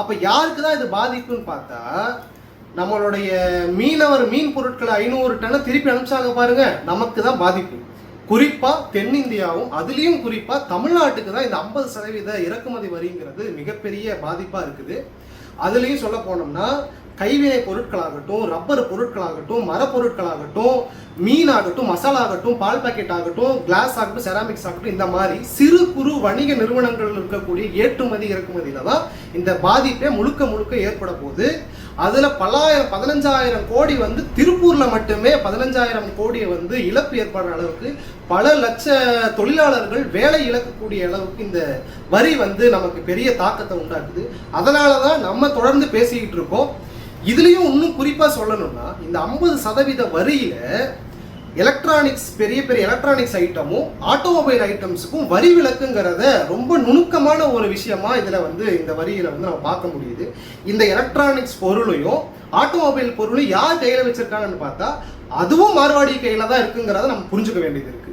அப்ப யாருக்கு தான் இது பாதிப்புன்னு பார்த்தா நம்மளுடைய மீனவர் மீன் பொருட்களை ஐநூறு டன்னை திருப்பி அனுப்பிச்சாங்க பாருங்க நமக்கு தான் பாதிப்பு. குறிப்பா தென்னிந்தியாவும் அதுலயும் குறிப்பா தமிழ்நாட்டுக்கு தான் இந்த ஐம்பது சதவீத இறக்குமதி வரிங்கிறது மிகப்பெரிய பாதிப்பா இருக்குது. அதுலயும் சொல்ல போனோம்னா கைவினை பொருட்களாகட்டும் ரப்பர் பொருட்களாகட்டும் மரப்பொருட்களாகட்டும் மீன் ஆகட்டும் மசாலா ஆகட்டும் பால் பாக்கெட் ஆகட்டும் கிளாஸ் ஆகட்டும் செராமிக்ஸ் ஆகட்டும் இந்த மாதிரி சிறு குறு வணிக நிறுவனங்கள் இருக்கக்கூடிய ஏற்றுமதி இறக்குமதியில தான் இந்த பாதிப்பே முழுக்க முழுக்க ஏற்பட போகுது. அதுல பல்லாயிரம் பதினஞ்சாயிரம் கோடி வந்து திருப்பூர்ல மட்டுமே பதினஞ்சாயிரம் கோடியை வந்து இழப்பு ஏற்படுற அளவுக்கு பல லட்ச தொழிலாளர்கள் வேலை இழக்கக்கூடிய அளவுக்கு இந்த வரி வந்து நமக்கு பெரிய தாக்கத்தை உண்டாக்குது. அதனால தான் நம்ம தொடர்ந்து பேசிக்கிட்டு இருக்கோம். இதுலேயும் இன்னும் குறிப்பாக சொல்லணும்னா இந்த ஐம்பது சதவீத வரியில் எலக்ட்ரானிக்ஸ் பெரிய பெரிய எலக்ட்ரானிக்ஸ் ஐட்டமும் ஆட்டோமொபைல் ஐட்டம்ஸுக்கும் வரி விலக்குங்கிறத ரொம்ப நுணுக்கமான ஒரு விஷயமா இதில் வந்து இந்த வரியில் வந்து நம்ம பார்க்க முடியுது. இந்த எலக்ட்ரானிக்ஸ் பொருளையும் ஆட்டோமொபைல் பொருளையும் யார் கையில் வச்சிருக்காங்கன்னு பார்த்தா அதுவும் மார்வாடி கையில் தான் இருக்குங்கிறத நம்ம புரிஞ்சுக்க வேண்டியது இருக்கு.